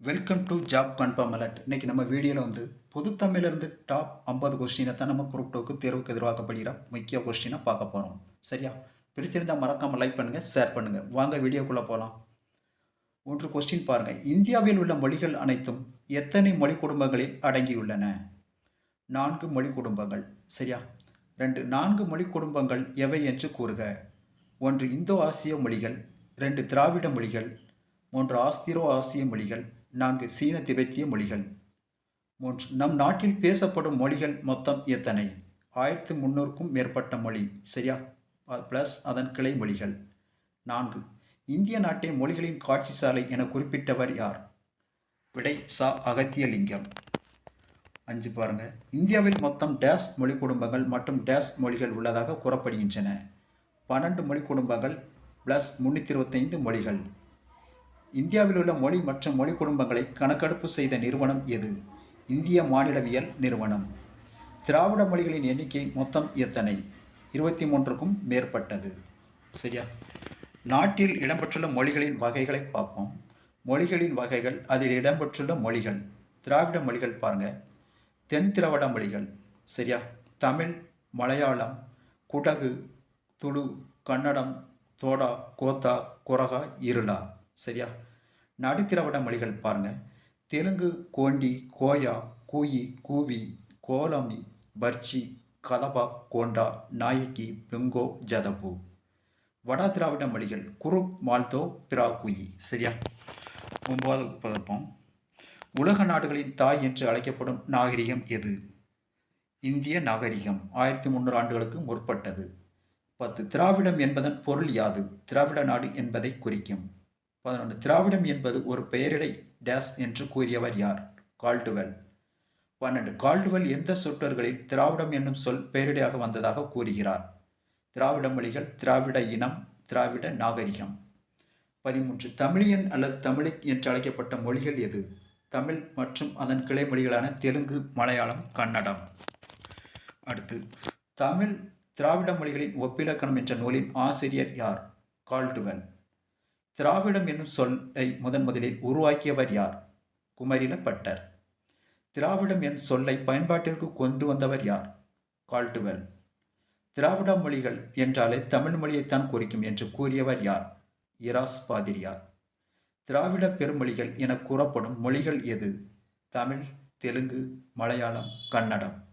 Welcome to job confirm alert இன்னைக்கு நம்ம வீடியோவில் வந்து பொதுத்தமிழிலிருந்து டாப் ஐம்பது கொஸ்டினை தான் நம்ம குரூப் டூக்கு தேர்வுக்கு எதிர்பார்க்கப்படுகிற முக்கிய கொஸ்டினை பார்க்க போகிறோம் சரியா? பிடிச்சிருந்தால் மறக்காமல் லைக் பண்ணுங்கள் ஷேர் பண்ணுங்கள் வாங்க வீடியோக்குள்ளே போகலாம் ஒன்று கொஸ்டின் பாருங்கள் இந்தியாவில் உள்ள மொழிகள் அனைத்தும் எத்தனை மொழி குடும்பங்களில் அடங்கியுள்ளன? நான்கு மொழி குடும்பங்கள். சரியா? ரெண்டு நான்கு மொழி குடும்பங்கள் எவை என்று கூறுக. ஒன்று இந்தோ ஆசிய மொழிகள். ரெண்டு திராவிட மொழிகள். மூன்று ஆஸ்திரோ ஆசிய மொழிகள். நான்கு சீன திபெத்திய மொழிகள். மூன்று நம் நாட்டில் பேசப்படும் மொழிகள் மொத்தம் எத்தனை? ஆயிரத்தி முன்னூறுக்கும் மேற்பட்ட மொழி. சரியா? ப்ளஸ் அதன் கிளை மொழிகள். நான்கு இந்திய நாட்டை மொழிகளின் காட்சி சாலை என குறிப்பிட்டவர் யார்? விடை சா அகத்தியலிங்கம். அஞ்சு பாருங்க. இந்தியாவில் மொத்தம் டேஸ் மொழி குடும்பங்கள் மற்றும் டேஸ் மொழிகள் உள்ளதாக கூறப்படுகின்றன. பன்னெண்டு மொழி குடும்பங்கள் ப்ளஸ் முன்னூற்றி இருபத்தைந்து மொழிகள். இந்தியாவில் உள்ள மொழி மற்றும் மொழி குடும்பங்களை கணக்கெடுப்பு செய்த நிறுவனம் எது? இந்திய மாநிலவியல் நிறுவனம். திராவிட மொழிகளின் எண்ணிக்கை மொத்தம் எத்தனை? இருபத்தி மூன்றுக்கும் மேற்பட்டது. சரியா? நாட்டில் இடம்பெற்றுள்ள மொழிகளின் வகைகளை பார்ப்போம். மொழிகளின் வகைகள் அதில் இடம்பெற்றுள்ள மொழிகள். திராவிட மொழிகள் பாருங்கள் தென் திராவிட மொழிகள். சரியா? தமிழ் மலையாளம் குடகு துளு கன்னடம் தோடா கோத்தா குரகா இருளா? சரியா? நடுத்திராவிட மொழிகள் பாருங்கள் தெலுங்கு கோண்டி கோயா கூயி கூவி கோலமி பர்ச்சி கதபா கோண்டா நாயக்கி பெங்கோ ஜதபு. வட திராவிட மொழிகள் குரு மால்தோ பிராகுயி சரியா? ஒன்பதாவது பதப்போம். உலக நாடுகளின் தாய் என்று அழைக்கப்படும் நாகரிகம் எது? இந்திய நாகரிகம் ஆயிரத்தி முந்நூறு ஆண்டுகளுக்கு முற்பட்டது. பத்து திராவிடம் என்பதன் பொருள் யாது? திராவிட நாடு என்பதை குறிக்கும். பதினொன்று. திராவிடம் என்பது ஒரு பெயரிடை டேஸ் என்று கூறியவர் யார்? கால்டுவெல். பன்னெண்டு. கால்டுவெல் எந்த சொற்றொர்களில் திராவிடம் என்னும் சொல் பெயரிடையாக வந்ததாக கூறுகிறார்? திராவிட மொழிகள் திராவிட இனம் திராவிட நாகரிகம். பதிமூன்று. தமிழியன் அல்லது தமிழிக் என்று அழைக்கப்பட்ட மொழிகள் எது? தமிழ் மற்றும் அதன் கிளை மொழிகளான தெலுங்கு மலையாளம் கன்னடம். அடுத்து தமிழ் திராவிட மொழிகளின் ஒப்பிலக்கணம் என்ற நூலின் ஆசிரியர் யார்? கால்டுவெல். திராவிடம் என்னும் சொல்லை முதன் முதலில் உருவாக்கியவர் யார்? குமரில பட்டர் திராவிடம் என் சொல்லை பயன்பாட்டிற்கு கொண்டு வந்தவர் யார்? கால்டுவெல். திராவிட மொழிகள் என்றாலே தமிழ் மொழியைத்தான் குறிக்கும் என்று கூறியவர் யார்? இராஸ் பாதிரியார். திராவிட பெருமொழிகள் என கூறப்படும் மொழிகள் எது? தமிழ் தெலுங்கு மலையாளம் கன்னடம்.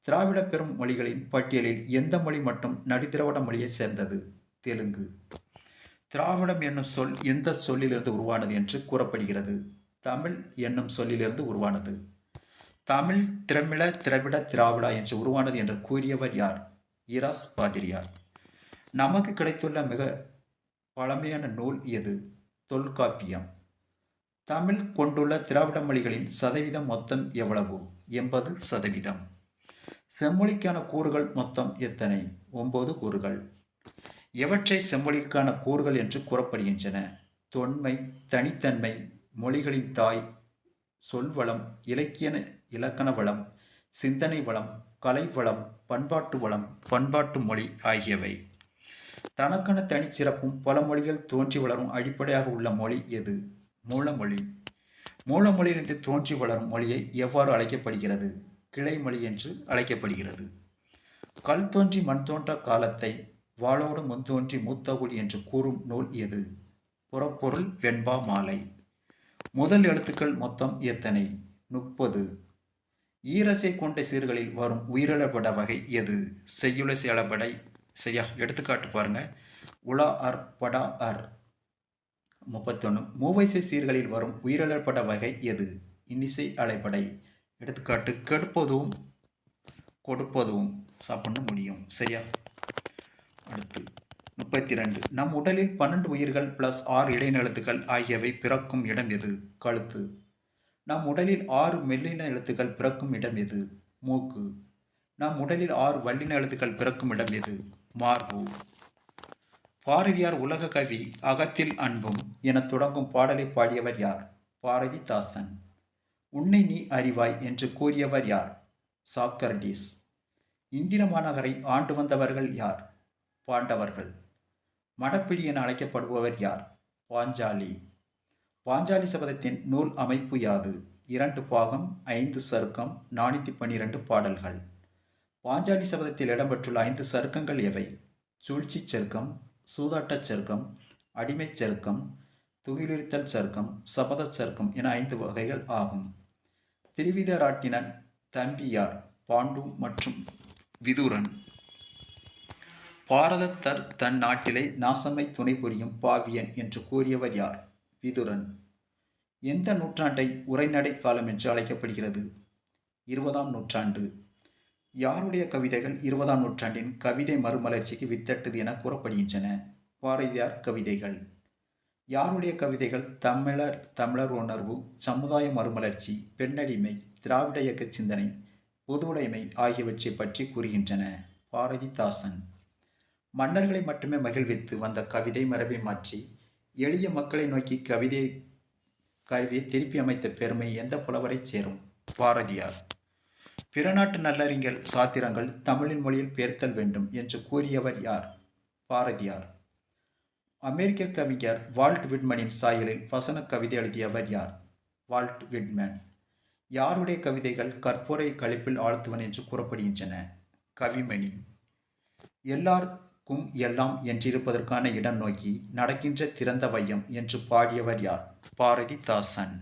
திராவிட பெரும் மொழிகளின் பட்டியலில் எந்த மொழி மட்டும் நடுத்திராவிட மொழியை சேர்ந்தது? தெலுங்கு. திராவிடம் என்னும் சொல் எந்த சொல்லிலிருந்து உருவானது என்று கூறப்படுகிறது. தமிழ் என்னும் சொல்லிலிருந்து உருவானது. தமிழ் திரமிழ திராவிட திராவிடா என்று உருவானது என்று கூறியவர் யார்? இராஸ் பாதிரியார். நமக்கு கிடைத்துள்ள மிக பழமையான நூல் எது? தொல்காப்பியம். தமிழ் கொண்டுள்ள திராவிட மொழிகளின் சதவீதம் மொத்தம் எவ்வளவு? எண்பது சதவீதம். செம்மொழிக்கான கூறுகள் மொத்தம் எத்தனை? ஒன்பது கூறுகள். எவற்றை செம்மொழிக்கான கூறுகள் என்று கூறப்படுகின்றன? தொன்மை தனித்தன்மை மொழிகளின் தாய் சொல்வளம் இலக்கிய இலக்கண வளம் சிந்தனை வளம் கலை வளம் பண்பாட்டு வளம் பண்பாட்டு மொழி ஆகியவை. தனக்கென தனிச்சிறப்பும் பல மொழிகள் தோன்றி வளரும் அடிப்படையாக உள்ள மொழி எது? மூலமொழி. மூலமொழியிலிருந்து தோன்றி வளரும் மொழியை எவ்வாறு அழைக்கப்படுகிறது? கிளை மொழி என்று அழைக்கப்படுகிறது. கல் தோன்றி மண் தோன்ற காலத்தை வாளோடு முந்தோன்றி மூத்தகுடி என்று கூறும் நூல் எது? புறப்பொருள் வெண்பா மாலை. முதல் எழுத்துக்கள் மொத்தம் எத்தனை? முப்பது. ஈரசை கொண்ட சீர்களில் வரும் உயிரிழப்பட வகை எது? செய்யுளசி செயலப்படை. செய்யா எடுத்துக்காட்டு பாருங்க. உலா அர் படா அர். முப்பத்தொன்று மூவைசை சீர்களில் வரும் உயிரிழப்பட வகை எது? இன்னிசை அலைப்படை. எடுத்துக்காட்டு கெடுப்பதும் கொடுப்பதும் சாப்பிட முடியும். சரியா அடுத்து முப்பத்தி ரெண்டு நம் உடலில் பன்னெண்டு உயிர்கள் பிளஸ் ஆறு இடைநிலத்துகள் ஆகியவை பிறக்கும் இடம் எது? கழுத்து. நம் உடலில் ஆறு மெல்லின எழுத்துக்கள் பிறக்கும் இடம் எது? மூக்கு. நம் உடலில் ஆறு வல்லின எழுத்துக்கள் பிறக்கும் இடம் எது? மார்பு. பாரதியார் உலக கவி அகத்தில் அன்பும் என தொடங்கும் பாடலை பாடியவர் யார்? பாரதிதாசன். உன்னை நீ அறிவாய் என்று கூறியவர் யார்? சாக்கர்டீஸ் இந்திர மாநகரை ஆண்டு வந்தவர்கள் யார்? பாண்டவர்கள். மடப்பிடி என அழைக்கப்படுபவர் யார்? பாஞ்சாலி. பாஞ்சாலி சபதத்தின் நூல் அமைப்பு யாது? இரண்டு பாகம் ஐந்து சருக்கம் நானூற்றி பன்னிரண்டு பாடல்கள். பாஞ்சாலி சபதத்தில் இடம்பெற்றுள்ள ஐந்து சருக்கங்கள் எவை? சூழ்ச்சிச் சருக்கம் சூதாட்டச் சருக்கம் அடிமைச் சருக்கம் துகிலுரித்தல் சருக்கம் சபதச் சருக்கம் என ஐந்து வகைகள் ஆகும். திருவிதராட்டினன் தம்பியார் பாண்டு மற்றும் விதுரன். பாரதத்தர் தன் நாட்டிலே நாசமை துணை புரியும் பாவியன் என்று கூறியவர் யார்? விதுரன். எந்த நூற்றாண்டை உரைநடை காலம் என்று அழைக்கப்படுகிறது? இருபதாம் நூற்றாண்டு. யாருடைய கவிதைகள் இருபதாம் நூற்றாண்டின் கவிதை மறுமலர்ச்சிக்கு வித்தட்டது என கூறப்படுகின்றன? பாரதியார் கவிதைகள். யாருடைய கவிதைகள் தமிழர் தமிழர் உணர்வு சமுதாய மறுமலர்ச்சி பெண்ணடிமை திராவிட இயக்க சிந்தனை பொதுவுடைமை ஆகியவற்றை பற்றி கூறுகின்றன? பாரதிதாசன். மன்னர்களை மட்டுமே மகிழ்வித்து வந்த கவிதை மரபை மாற்றி எளிய மக்களை நோக்கி கவிதை கருவியை திருப்பி அமைத்த பெருமை எந்த புலவரை சேரும்? பாரதியார். பிற நாட்டு நல்லறிஞர் சாத்திரங்கள் தமிழின் மொழியில் பெயர்த்தல் வேண்டும் என்று கூறியவர் யார்? பாரதியார். அமெரிக்க கவிஞர் வால்ட் விட்மனின் சாயலில் வசன கவிதை எழுதியவர் யார்? Walt Whitman. யாருடைய கவிதைகள் கற்பூரை கழிப்பில் ஆழ்த்துவன் என்று கூறப்படுகின்றன? கவிமணி. எல்லார் கும் எல்லாம் என்றிருப்பதற்கான இடம் நோக்கி நடக்கின்ற திறந்த வையம் என்று பாடியவர் யார்? பாரதிதாசன்.